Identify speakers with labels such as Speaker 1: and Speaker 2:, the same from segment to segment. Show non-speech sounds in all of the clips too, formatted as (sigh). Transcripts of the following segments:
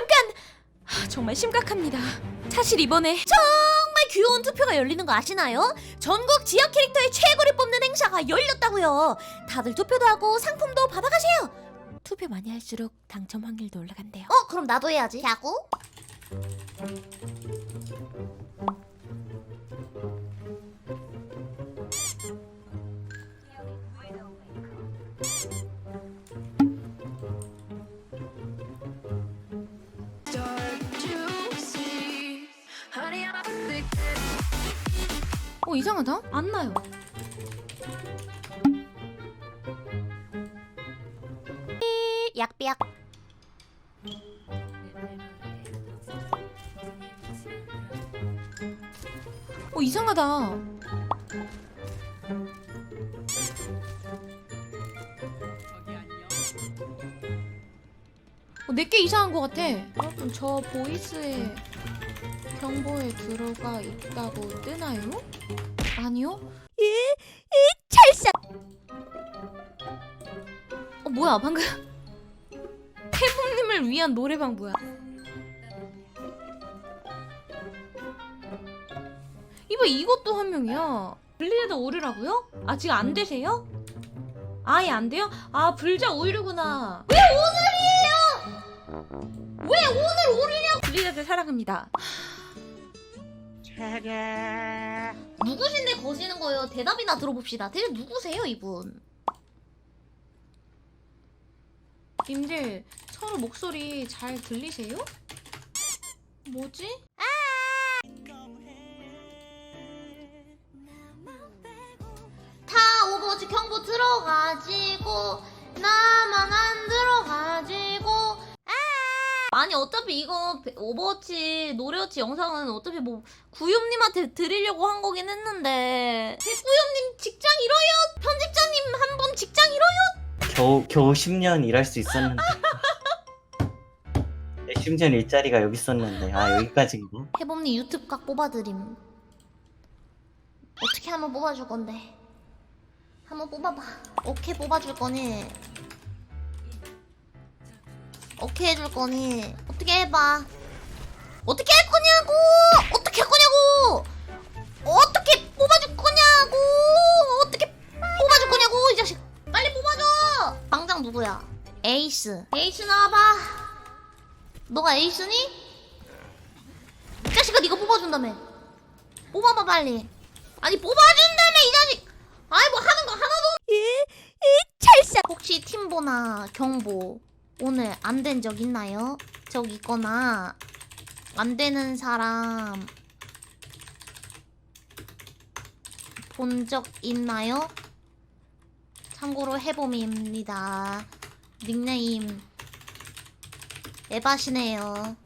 Speaker 1: 잠깐! 하, 정말 심각합니다. 사실 이번에 정말 귀여운 투표가 열리는 거 아시나요? 전국 지역 캐릭터의 최고를 뽑는 행사가 열렸다고요. 다들 투표도 하고 상품도 받아가세요. 투표 많이 할수록 당첨 확률도 올라간대요. 어, 그럼 나도 해야지. 야구? 어 이상하다. 안 나요. 약비약. 어 이상하다. 어, 내게 이상한 것 같아. 여러분 저 보이스에 경보에 들어가 있다고 뜨나요? 아니요? 이, 이 찰싹. 어 뭐야 방금 (laughs) 태국님을 위한 노래방 뭐야? 이봐 이것도 한 명이야. 블리자드 오류라고요? 아 지금 안 되세요? 아예 안 돼요? 아 불자 오류구나. 왜 오늘이에요? 왜 오늘 오류냐고? 블리자드 사랑합니다. 누구신데 거시는 거예요? 대답이나 들어봅시다. 대체 누구세요, 이분? 님들 서로 목소리 잘 들리세요? 뭐지? 다 오버워치 경보 들어가지고 나만 안 들어가지고 아니 어차피 이거 베- 오버워치 노래워치 영상은 어차피 뭐 구엽님한테 드리려고 한 거긴 했는데. 구엽님 직장 잃어요? 편집자님 한 분 직장 잃어요?
Speaker 2: 겨우 겨우 10년 일할 수 있었는데. (laughs) 내 10년 일자리가 여기 있었는데. 아 여기까지인가?
Speaker 1: 해봄님 유튜브 각 뽑아드림. 어떻게 한번 뽑아줄 건데? 한번 뽑아봐. 오케이 뽑아줄 거니 오케이 해줄 거니? 어떻게 해봐. 어떻게 할 거냐고! 어떻게 할 거냐고! 어떻게 뽑아줄 거냐고! 어떻게 뽑아줄 거냐고 이 자식! 빨리 뽑아줘! 방장 누구야? 에이스. 에이스 나와봐. 너가 에이스니? 이 자식아 네가 뽑아준다며. 뽑아봐 빨리. 아니 뽑아준다며 이 자식! 아이 뭐 하는 거 하나도 이이 찰싹. 혹시 팀보나 경보 오늘 안 된 적 있나요? 적 있거나 안 되는 사람 본 적 있나요? 참고로 해봄입니다 닉네임 에바시네요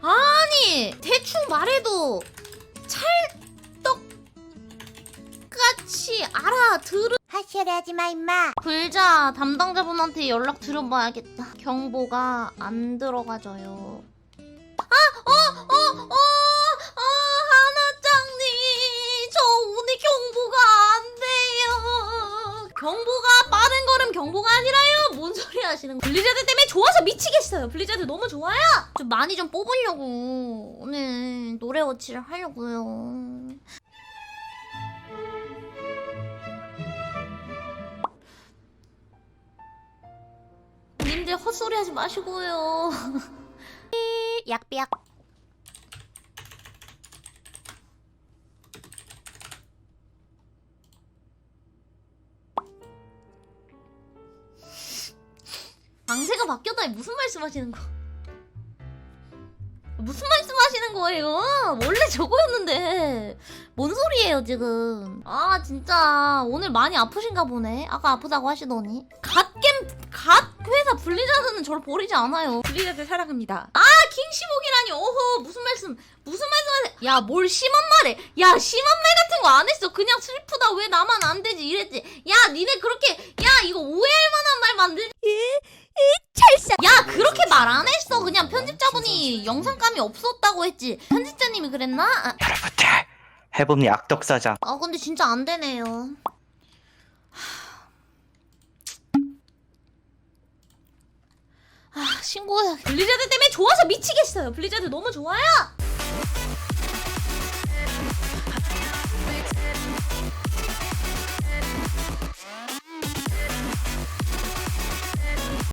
Speaker 1: 아니 대충 말해도 같이 알아들은 하셔리 하지마 임마. 불자 담당자분한테 연락 드려봐야겠다. 경보가 안 들어가져요. 아 어 어 어 어 하나짱님! 저 오늘 경보가 안 돼요. 경보가 빠른 걸음 경보가 아니라요. 뭔 소리 하시는 거 블리자드 때문에 좋아서 미치겠어요. 블리자드 너무 좋아요. 좀 많이 좀 뽑으려고 오늘 노래 워치를 하려고요 님들 헛소리 하지 마시고요 (laughs) 약비약 방세가 바뀌었다니 무슨 말씀하시는 거? 무슨 말씀하시는 거예요? 원래 저거였는데 뭔 소리예요 지금? 아 진짜 오늘 많이 아프신가 보네. 아까 아프다고 하시더니 갓겜 갓 회사 블리자드는 저를 버리지 않아요. 블리자드 사랑합니다. 아 킹시복이라니 어허 무슨 말씀 무슨 말씀하세요? 야뭘 심한 말해? 야 심한 말 같은 거 안 했어. 그냥 슬프다 왜 나만 안 되지 이랬지. 야 니네 그렇게 야 이거 오해할 만한 말 만들지. 찰싹. 야 그렇게 말 안 했어. 그냥 편집자분이 영상감이 없었다고 했지. 편집자님이 그랬나? 아,
Speaker 2: 여러분들 해봄니 악덕사장
Speaker 1: 아 근데 진짜 안 되네요. 아 신고해 블리자드 때문에 좋아서 미치겠어요. 블리자드 너무 좋아요